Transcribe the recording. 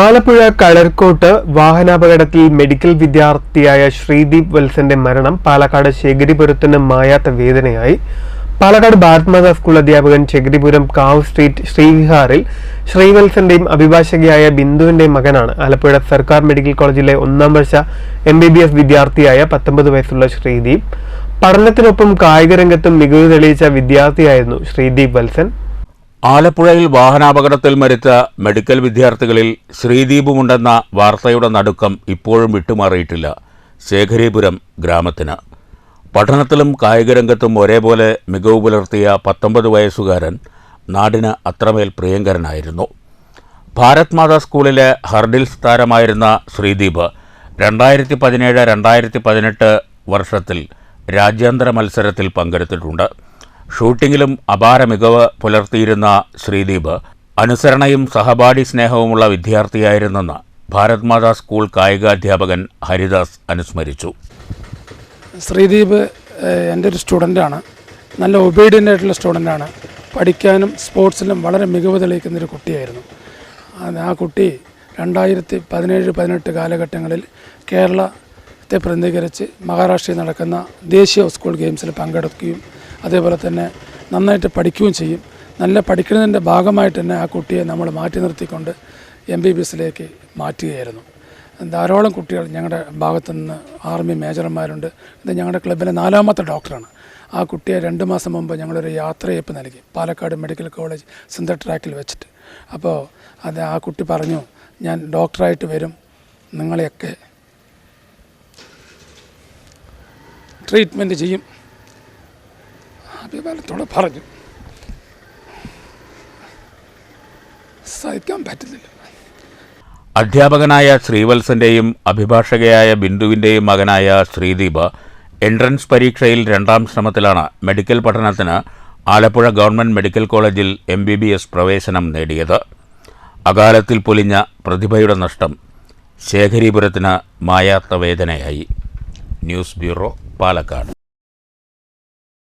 ആലപ്പുഴ കളർക്കോട്ട് വാഹനാപകടത്തിൽ മെഡിക്കൽ വിദ്യാർത്ഥിയായ ശ്രീദീപ് വത്സന്റെ മരണം പാലക്കാട് ശേഖരിപുരത്തിന് മായാത്ത വേദനയായി. പാലക്കാട് ഭാരത്മാത സ്കൂൾ അധ്യാപകൻ ശേഖരിപുരം കാവ് സ്ട്രീറ്റ് ശ്രീവിഹാറിൽ ശ്രീവത്സന്റെയും അഭിഭാഷകയായ ബിന്ദുവിന്റെയും മകനാണ്. ആലപ്പുഴ സർക്കാർ മെഡിക്കൽ കോളേജിലെ ഒന്നാം വർഷ എം ബി ബി എസ് വിദ്യാർത്ഥിയായ പത്തൊമ്പത് വയസ്സുള്ള ശ്രീദീപ്. പഠനത്തിനൊപ്പം കായികരംഗത്തും മികവ് തെളിയിച്ച വിദ്യാർത്ഥിയായിരുന്നു ശ്രീദീപ് വത്സൻ. ആലപ്പുഴയിൽ വാഹനാപകടത്തിൽ മരിച്ച മെഡിക്കൽ വിദ്യാർത്ഥികളിൽ ശ്രീദീപുമുണ്ടെന്ന വാർത്തയുടെ നടുക്കം ഇപ്പോഴും വിട്ടുമാറിയിട്ടില്ല. ശേഖരീപുരം ഗ്രാമത്തിന്. പഠനത്തിലും കായികരംഗത്തും ഒരേപോലെ മികവ് പുലർത്തിയ പത്തൊമ്പത് വയസ്സുകാരൻ നാടിന് അത്രമേൽ പ്രിയങ്കരനായിരുന്നു. ഭാരത് മാതാ സ്കൂളിലെ ഹർഡിൽസ് താരമായിരുന്ന ശ്രീദീപ് രണ്ടായിരത്തി പതിനേഴ് രണ്ടായിരത്തി പതിനെട്ട് വർഷത്തിൽ രാജ്യാന്തര മത്സരത്തിൽ പങ്കെടുത്തിട്ടുണ്ട്. ഷൂട്ടിങ്ങിലും അപാര മികവ് പുലർത്തിയിരുന്ന ശ്രീദീപ് അനുസരണയും സഹപാഠി സ്നേഹവുമുള്ള വിദ്യാർത്ഥിയായിരുന്നെന്ന് ഭാരത് മാതാ സ്കൂൾ കായികാധ്യാപകൻ ഹരിദാസ് അനുസ്മരിച്ചു. ശ്രീദീപ് എന്റെ ഒരു സ്റ്റുഡന്റാണ് നല്ല ഒബീഡിയന്റ് ആയിട്ടുള്ള സ്റ്റുഡന്റാണ് പഠിക്കാനും സ്പോർട്സിലും വളരെ മികവ് തെളിയിക്കുന്നൊരു കുട്ടിയായിരുന്നു. ആ കുട്ടി രണ്ടായിരത്തി പതിനേഴ് പതിനെട്ട് കാലഘട്ടങ്ങളിൽ കേരളത്തെ പ്രതിനിധീകരിച്ച് മഹാരാഷ്ട്രയിൽ നടക്കുന്ന ദേശീയ സ്കൂൾ ഗെയിംസിൽ പങ്കെടുക്കുകയും അതേപോലെ തന്നെ നന്നായിട്ട് പഠിക്കുകയും ചെയ്യും. നല്ല പഠിക്കുന്നതിന്റെ ഭാഗമായിട്ട് തന്നെ ആ കുട്ടിയെ നമ്മൾ മാറ്റി നിർത്തിക്കൊണ്ട് എം ബി ബി എസിലേക്ക് മാറ്റുകയായിരുന്നു. ധാരാളം കുട്ടികൾ ഞങ്ങളുടെ ഭാഗത്തു നിന്ന് ആർമി മേജർമാരുണ്ട്. ഇത് ഞങ്ങളുടെ ക്ലബിലെ നാലാമത്തെ ഡോക്ടറാണ്. ആ കുട്ടിയെ രണ്ട് മാസം മുമ്പ് ഞങ്ങളൊരു യാത്രയപ്പ് നൽകി. പാലക്കാട് മെഡിക്കൽ കോളേജ് സിന്തർ ട്രാക്കിൽ വെച്ചിട്ട്. അപ്പോൾ അത് ആ കുട്ടി പറഞ്ഞു ഞാൻ ഡോക്ടറായിട്ട് വരും. നിങ്ങളെയൊക്കെ ട്രീറ്റ്മെന്റ് ചെയ്യും. അഭിമാനത്തോടെ പറഞ്ഞു. സഹിക്കാൻ പറ്റുന്നില്ല. അധ്യാപകനായ ശ്രീവത്സന്റെയും അഭിഭാഷകയായ ബിന്ദുവിന്റെയും മകനായ ശ്രീദീപ് എൻട്രൻസ് പരീക്ഷയിൽ രണ്ടാം ശ്രമത്തിലാണ് മെഡിക്കൽ പഠനത്തിന് ആലപ്പുഴ ഗവൺമെന്റ് മെഡിക്കൽ കോളേജിൽ എം ബി ബി എസ് പ്രവേശനം നേടിയത്. അകാലത്തിൽ പൊലിഞ്ഞ പ്രതിഭയുടെ നഷ്ടം ശേഖരീപുരത്തിന് മായാത്ത വേദനയായി. News bureau Palakkad.